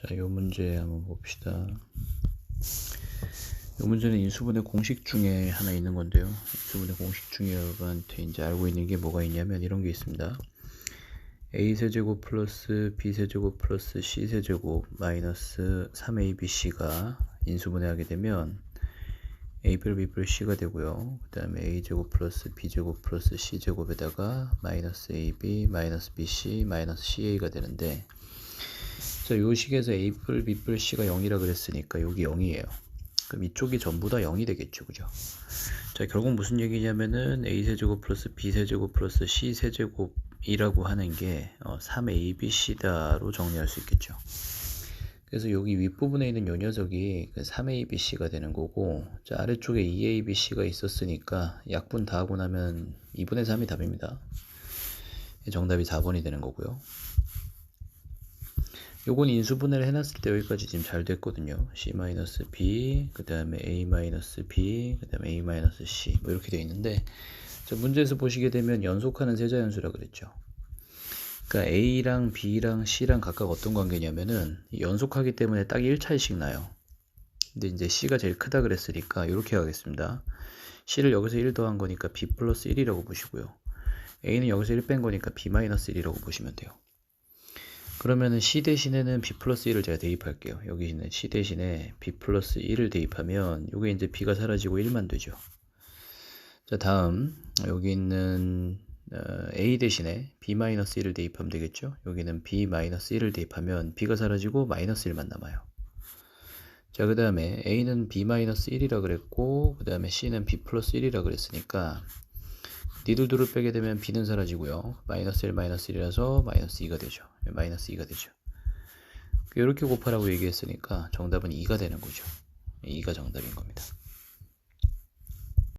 자, 이 문제 한번 봅시다. 이 문제는 인수분해 공식 중에 하나 있는 건데요. 인수분해 공식 중에 여러분한테 이제 알고 있는 게 뭐가 있냐면 이런 게 있습니다. a 세제곱 플러스 b 세제곱 플러스 c 세제곱 마이너스 3abc가 인수분해하게 되면 a별 b별 c가 되고요. 그 다음에 a제곱 플러스 b제곱 플러스 c제곱에다가 마이너스 ab 마이너스 bc 마이너스 ca가 되는데 자, 요 식에서 A뿔, B뿔, C가 0이라 그랬으니까 여기 0이에요. 그럼 이쪽이 전부 다 0이 되겠죠. 그죠? 자, 결국 무슨 얘기냐면은 A세제곱 플러스 B세제곱 플러스 C세제곱이라고 하는 게 어, 3ABC다로 정리할 수 있겠죠. 그래서 여기 윗부분에 있는 요 녀석이 그 3ABC가 되는 거고, 자, 아래쪽에 2ABC가 있었으니까 약분 다 하고 나면 2분의 3이 답입니다. 정답이 4번이 되는 거고요. 요건 인수분해를 해놨을 때 여기까지 지금 잘 됐거든요. C-B, 그 다음에 A-B, 그 다음에 A-C 뭐 이렇게 되어 있는데 자, 문제에서 보시게 되면 연속하는 세자연수라 그랬죠. 그러니까 A랑 B랑 C랑 각각 어떤 관계냐면은 연속하기 때문에 딱 1차례씩 나요. 근데 이제 C가 제일 크다 그랬으니까 이렇게 하겠습니다. C를 여기서 1 더한 거니까 B 플러스 1이라고 보시고요. A는 여기서 1 뺀 거니까 B 마이너스 1이라고 보시면 돼요. 그러면은 C 대신에는 B 플러스 1을 제가 대입할게요. 여기 있는 C 대신에 B 플러스 1을 대입하면 이게 이제 B가 사라지고 1만 되죠. 자 다음 여기 있는 어, A 대신에 B 마이너스 1을 대입하면 되겠죠. 여기는 B 마이너스 1을 대입하면 B가 사라지고 마이너스 1만 남아요. 자 그 다음에 A는 B 마이너스 1이라 그랬고 그 다음에 C는 B 플러스 1이라 그랬으니까 니들들을 빼게 되면 b는 사라지고요. 마이너스 1 마이너스 1이라서 마이너스 2가 되죠. 마이너스 2가 되죠. 이렇게 곱하라고 얘기했으니까 정답은 2가 되는 거죠. 2가 정답인 겁니다.